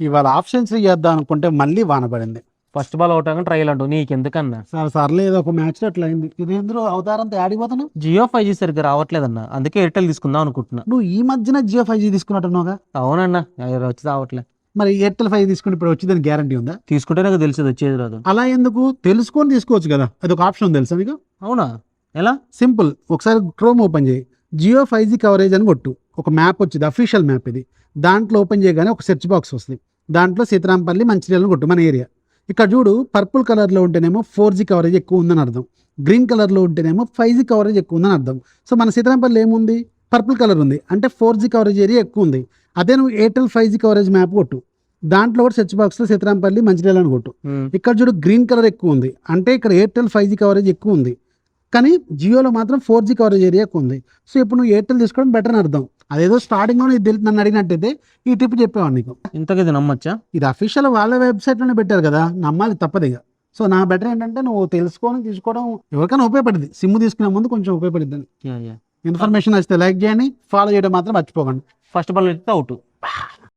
ఇవాళ ఆప్షన్స్ చేద్దాం అనుకుంటే మళ్ళీ వాన పడింది. ఫస్ట్ బాల్ అవుట్ ట్రయల్ అంటూ నీకెందుకన్నా? సార్ సర్లే ఏదో ఒక మ్యాచ్ అట్లా అయింది. ఇది ఎందులో అవతారంతో ఆడిపోతున్నావు జియో ఫైవ్ జీ సరిగ్గా రావట్లేదన్న. అందుకే ఎయిర్టెల్ తీసుకుందాం అనుకుంటున్నా. నువ్వు ఈ మధ్యన జియో ఫైవ్ జీ తీసుకున్నట్టున్నావుగా? అవునన్నా వచ్చి రావట్లే. మరి ఎయిర్టెల్ ఫైవ్ తీసుకుని ఇప్పుడు వచ్చిందని గ్యారంటీ ఉందా? తీసుకుంటే నాకు తెలిసేది వచ్చేది రాదు. అలా ఎందుకు? తెలుసుకొని తీసుకోవచ్చు కదా. అది ఒక ఆప్షన్ తెలుసా మీకు? అవునా? ఎలా? సింపుల్. ఒకసారి క్రోమ్ ఓపెన్ చేయి. జియో ఫైవ్ జీ కవరేజ్ అని కొట్టు. ఒక మ్యాప్ వచ్చింది అఫీషియల్ మ్యాప్ ఇది. దాంట్లో ఓపెన్ చేయగానే ఒక సెర్చ్ బాక్స్ వస్తుంది. దాంట్లో సీతారాంపల్లి మంచిర్యాలను కొట్టు మన ఏరియా ఇక్కడ చూడు పర్పుల్ కలర్లో ఉంటేనేమో ఫోర్ జీ కవరేజ్ ఎక్కువ ఉందని అర్థం. గ్రీన్ కలర్లో ఉంటేనేమో ఫైవ్ జీ కవరేజ్ ఎక్కువ ఉందని అర్థం. సో మన సీతారాంపల్లి ఏముంది? పర్పుల్ కలర్ ఉంది. అంటే ఫోర్ జీ కవరేజ్ ఏరియా ఎక్కువ ఉంది. అదే నువ్వు Airtel five G coverage map కొట్టు. దాంట్లో కూడా సెర్చ్ బాక్స్లో సీతారాంపల్లి మంచిర్యాలను కొట్టు. ఉమ్, ఇక్కడ చూడు గ్రీన్ కలర్ ఎక్కువ ఉంది. అంటే ఇక్కడ ఎయిర్టెల్ ఫైవ్ జీ కవరేజ్ ఎక్కువ ఉంది. కానీ జియోలో మాత్రం ఫోర్ జీ కవరేజ్ ఏరియా ఎక్కువ ఉంది. సో ఇప్పుడు నువ్వు ఎయిర్టెల్ తీసుకోవడం బెటర్ అని అర్థం. అదేదో స్టార్టింగ్లో నీకు తెలి- నన్ను అడిగినట్టయితే ఈ టిప్ చెప్పేవాడు నీకు. ఇంతకు ఇది నమ్మచ్చా? ఇది అఫీషియల్ వాళ్ళ వెబ్సైట్లోనే పెట్టారు కదా నమ్మాలి తప్పదు ఇక. సో నా బెటర్ ఏంటంటే నువ్వు తెలుసుకొని తీసుకోవడం ఎవరికైనా ఉపయోగపడింది సిమ్ తీసుకునే ముందు కొంచెం యా. ఇన్ఫర్మేషన్ వస్తే లైక్ చేయండి ఫాలో చేయడం మాత్రం మర్చిపోకండి. ఫస్ట్ బాల్ అయితే అవుట్